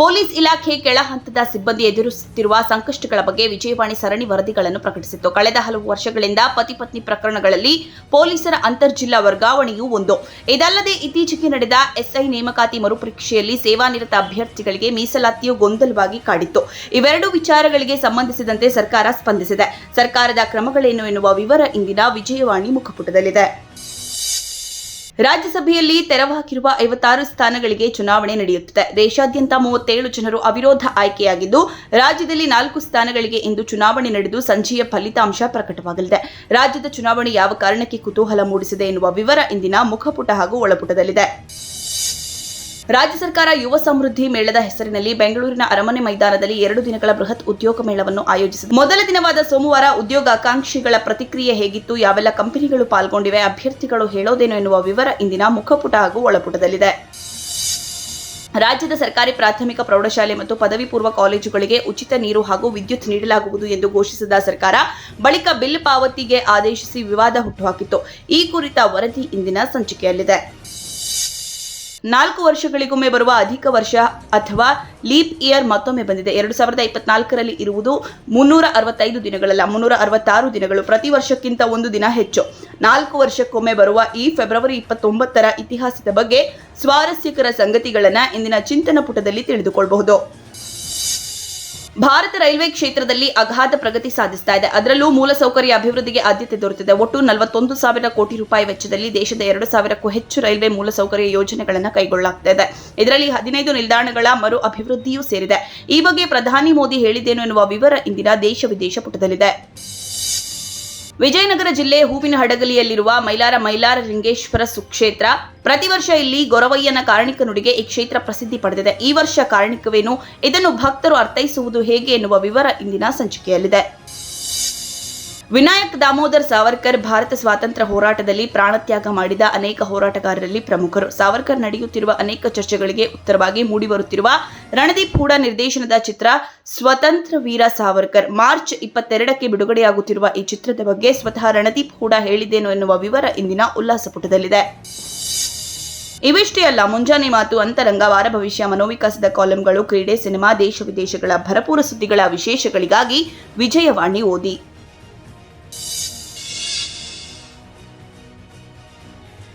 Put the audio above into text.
Police ಇಲಾಖೆ ಕೆಳ ಹಂತದ ಸಿಬ್ಬಂದಿ ಎದುರಿಸುತ್ತಿರುವ ಸಂಕಷ್ಟಗಳ ಬಗ್ಗೆ ವಿಜಯವಾಣಿ ಸರಣಿ ವರದಿಗಳನ್ನು ಪ್ರಕಟಿಸಿತ್ತು. ಕಳೆದ ಹಲವು ವರ್ಷಗಳಿಂದ ಪತಿ ಪತ್ನಿ ಪ್ರಕರಣಗಳಲ್ಲಿ ಪೊಲೀಸರ ಅಂತರ್ಜಿಲ್ಲಾ ವರ್ಗಾವಣೆಯೂ ಒಂದು. ಇದಲ್ಲದೆ ಇತ್ತೀಚೆಗೆ ನಡೆದ ಎಸ್ಐ ನೇಮಕಾತಿ ಮರುಪರೀಕ್ಷೆಯಲ್ಲಿ ಸೇವಾನಿರತ ಅಭ್ಯರ್ಥಿಗಳಿಗೆ ಮೀಸಲಾತಿಯು ಗೊಂದಲವಾಗಿ ಕಾಡಿತ್ತು. ಇವೆರಡು ವಿಚಾರಗಳಿಗೆ ಸಂಬಂಧಿಸಿದಂತೆ ಸರ್ಕಾರ ಸ್ಪಂದಿಸಿದೆ. ಸರ್ಕಾರದ ಕ್ರಮಗಳೇನು ಎನ್ನುವ ವಿವರ ಇಂದಿನ ವಿಜಯವಾಣಿ ಮುಖಪುಟದಲ್ಲಿದೆ. ರಾಜ್ಯಸಭೆಯಲ್ಲಿ ತೆರವಾಗಿರುವ ಐವತ್ತಾರು ಸ್ಥಾನಗಳಿಗೆ ಚುನಾವಣೆ ನಡೆಯುತ್ತಿದೆ. ದೇಶಾದ್ಯಂತ ಮೂವತ್ತೇಳು ಜನರು ಅವಿರೋಧ ಆಯ್ಕೆಯಾಗಿದ್ದು, ರಾಜ್ಯದಲ್ಲಿ ನಾಲ್ಕು ಸ್ಥಾನಗಳಿಗೆ ಇಂದು ಚುನಾವಣೆ ನಡೆದು ಸಂಜೆಯ ಫಲಿತಾಂಶ ಪ್ರಕಟವಾಗಲಿದೆ. ರಾಜ್ಯದ ಚುನಾವಣೆ ಯಾವ ಕಾರಣಕ್ಕೆ ಕುತೂಹಲ ಮೂಡಿಸಿದೆ ಎನ್ನುವ ವಿವರ ಇಂದಿನ ಮುಖಪುಟ ಹಾಗೂ ಒಳಪುಟದಲ್ಲಿದೆ. ರಾಜ್ಯ ಸರ್ಕಾರ ಯುವ ಸಮೃದ್ಧಿ ಮೇಳದ ಹೆಸರಿನಲ್ಲಿ ಬೆಂಗಳೂರಿನ ಅರಮನೆ ಮೈದಾನದಲ್ಲಿ ಎರಡು ದಿನಗಳ ಬೃಹತ್ ಉದ್ಯೋಗ ಮೇಳವನ್ನು ಆಯೋಜಿಸಿದೆ. ಮೊದಲ ದಿನವಾದ ಸೋಮವಾರ ಉದ್ಯೋಗಾಕಾಂಕ್ಷಿಗಳ ಪ್ರತಿಕ್ರಿಯೆ ಹೇಗಿತ್ತು, ಯಾವೆಲ್ಲ ಕಂಪನಿಗಳು ಪಾಲ್ಗೊಂಡಿವೆ, ಅಭ್ಯರ್ಥಿಗಳು ಹೇಳೋದೇನು ಎನ್ನುವ ವಿವರ ಇಂದಿನ ಮುಖಪುಟ ಹಾಗೂ ಒಳಪುಟದಲ್ಲಿದೆ. ರಾಜ್ಯದ ಸರ್ಕಾರಿ ಪ್ರಾಥಮಿಕ ಪ್ರೌಢಶಾಲೆ ಮತ್ತು ಪದವಿ ಪೂರ್ವ ಕಾಲೇಜುಗಳಿಗೆ ಉಚಿತ ನೀರು ಹಾಗೂ ವಿದ್ಯುತ್ ನೀಡಲಾಗುವುದು ಎಂದು ಘೋಷಿಸಿದ ಸರ್ಕಾರ, ಬಳಿಕ ಬಿಲ್ ಪಾವತಿಗೆ ಆದೇಶಿಸಿ ವಿವಾದ ಹುಟ್ಟುಹಾಕಿತ್ತು. ಈ ಕುರಿತ ವರದಿ ಇಂದಿನ ಸಂಚಿಕೆಯಲ್ಲಿದೆ. ನಾಲ್ಕು ವರ್ಷಗಳಿಗೊಮ್ಮೆ ಬರುವ ಅಧಿಕ ವರ್ಷ ಅಥವಾ ಲೀಪ್ ಇಯರ್ ಮತ್ತೊಮ್ಮೆ ಬಂದಿದೆ. ಎರಡು ಸಾವಿರದ ಇಪ್ಪತ್ನಾಲ್ಕರಲ್ಲಿ ಇರುವುದು ಮುನ್ನೂರ ಅರವತ್ತೈದು ದಿನಗಳಲ್ಲ ಮುನ್ನೂರ ಅರವತ್ತಾರು ದಿನಗಳು. ಪ್ರತಿ ವರ್ಷಕ್ಕಿಂತ ಒಂದು ದಿನ ಹೆಚ್ಚು. ನಾಲ್ಕು ವರ್ಷಕ್ಕೊಮ್ಮೆ ಬರುವ ಈ ಫೆಬ್ರವರಿ ಇಪ್ಪತ್ತೊಂಬತ್ತರ ಇತಿಹಾಸದ ಬಗ್ಗೆ ಸ್ವಾರಸ್ಯಕರ ಸಂಗತಿಗಳನ್ನು ಇಂದಿನ ಚಿಂತನ ಪುಟದಲ್ಲಿ ತಿಳಿದುಕೊಳ್ಳಬಹುದು ಭಾರತ ರೈಲ್ವೆ ಕ್ಷೇತ್ರದಲ್ಲಿ ಅಗಾಧ ಪ್ರಗತಿ ಸಾಧಿಸ್ತಾ ಇದೆ. ಅದರಲ್ಲೂ ಮೂಲಸೌಕರ್ಯ ಅಭಿವೃದ್ಧಿಗೆ ಆದ್ಯತೆ ದೊರೆತಿದೆ. ಒಟ್ಟು ನಲವತ್ತೊಂದು ಸಾವಿರ ಕೋಟಿ ರೂಪಾಯಿ ವೆಚ್ಚದಲ್ಲಿ ದೇಶದ ಎರಡು ಸಾವಿರಕ್ಕೂ ಹೆಚ್ಚು ರೈಲ್ವೆ ಮೂಲಸೌಕರ್ಯ ಯೋಜನೆಗಳನ್ನು ಕೈಗೊಳ್ಳಲಾಗ್ತಾ ಇದರಲ್ಲಿ ಹದಿನೈದು ನಿಲ್ದಾಣಗಳ ಮರು ಅಭಿವೃದ್ಧಿಯೂ ಸೇರಿದೆ. ಈ ಬಗ್ಗೆ ಪ್ರಧಾನಿ ಮೋದಿ ಹೇಳಿದ್ದೇನು ಎನ್ನುವ ವಿವರ ಇಂದಿನ ದೇಶ ವಿದೇಶ ಪುಟದಲ್ಲಿದೆ. ವಿಜಯನಗರ ಜಿಲ್ಲೆ ಹೂವಿನ ಹಡಗಲಿಯಲ್ಲಿರುವ ಮೈಲಾರ ಮೈಲಾರ ಲಿಂಗೇಶ್ವರ ಸುಕ್ಷೇತ್ರ. ಪ್ರತಿ ವರ್ಷ ಇಲ್ಲಿ ಗೊರವಯ್ಯನ ಕಾರಣಿಕ ನುಡಿಗೆ ಈ ಕ್ಷೇತ್ರ ಪ್ರಸಿದ್ಧಿ ಪಡೆದಿದೆ. ಈ ವರ್ಷ ಕಾರಣಿಕವೇನು? ಇದನ್ನು ಭಕ್ತರು ಅರ್ಥೈಸುವುದು ಹೇಗೆ ಎನ್ನುವ ವಿವರ ಇಂದಿನ ಸಂಚಿಕೆಯಲ್ಲಿದೆ. ವಿನಾಯಕ್ ದಾಮೋದರ್ ಸಾವರ್ಕರ್ ಭಾರತ ಸ್ವಾತಂತ್ರ್ಯ ಹೋರಾಟದಲ್ಲಿ ಪ್ರಾಣತ್ಯಾಗ ಮಾಡಿದ ಅನೇಕ ಹೋರಾಟಗಾರರಲ್ಲಿ ಪ್ರಮುಖರು. ಸಾವರ್ಕರ್ ನಡೆಯುತ್ತಿರುವ ಅನೇಕ ಚರ್ಚೆಗಳಿಗೆ ಉತ್ತರವಾಗಿ ಮೂಡಿಬರುತ್ತಿರುವ ರಣದೀಪ್ ಹೂಡ ನಿರ್ದೇಶನದ ಚಿತ್ರ ಸ್ವತಂತ್ರ ವೀರ ಸಾವರ್ಕರ್. ಮಾರ್ಚ್ ಇಪ್ಪತ್ತೆರಡಕ್ಕೆ ಬಿಡುಗಡೆಯಾಗುತ್ತಿರುವ ಈ ಚಿತ್ರದ ಬಗ್ಗೆ ಸ್ವತಃ ರಣದೀಪ್ ಹೂಡ ಹೇಳಿದ್ದೇನು ಎನ್ನುವ ವಿವರ ಇಂದಿನ ಉಲ್ಲಾಸ ಪುಟದಲ್ಲಿದೆ ಇವಿಷ್ಟೇ ಅಲ್ಲ, ಮುಂಜಾನೆ ಮಾತು, ಅಂತರಂಗ, ವಾರ ಭವಿಷ್ಯ, ಮನೋವಿಕಾಸದ ಕಾಲಂಗಳು, ಕ್ರೀಡೆ, ಸಿನಿಮಾ, ದೇಶ ವಿದೇಶಗಳ ಭರಪೂರ ಸುದ್ದಿಗಳ ವಿಶೇಷಗಳಿಗಾಗಿ ವಿಜಯವಾಣಿ ಓದಿ.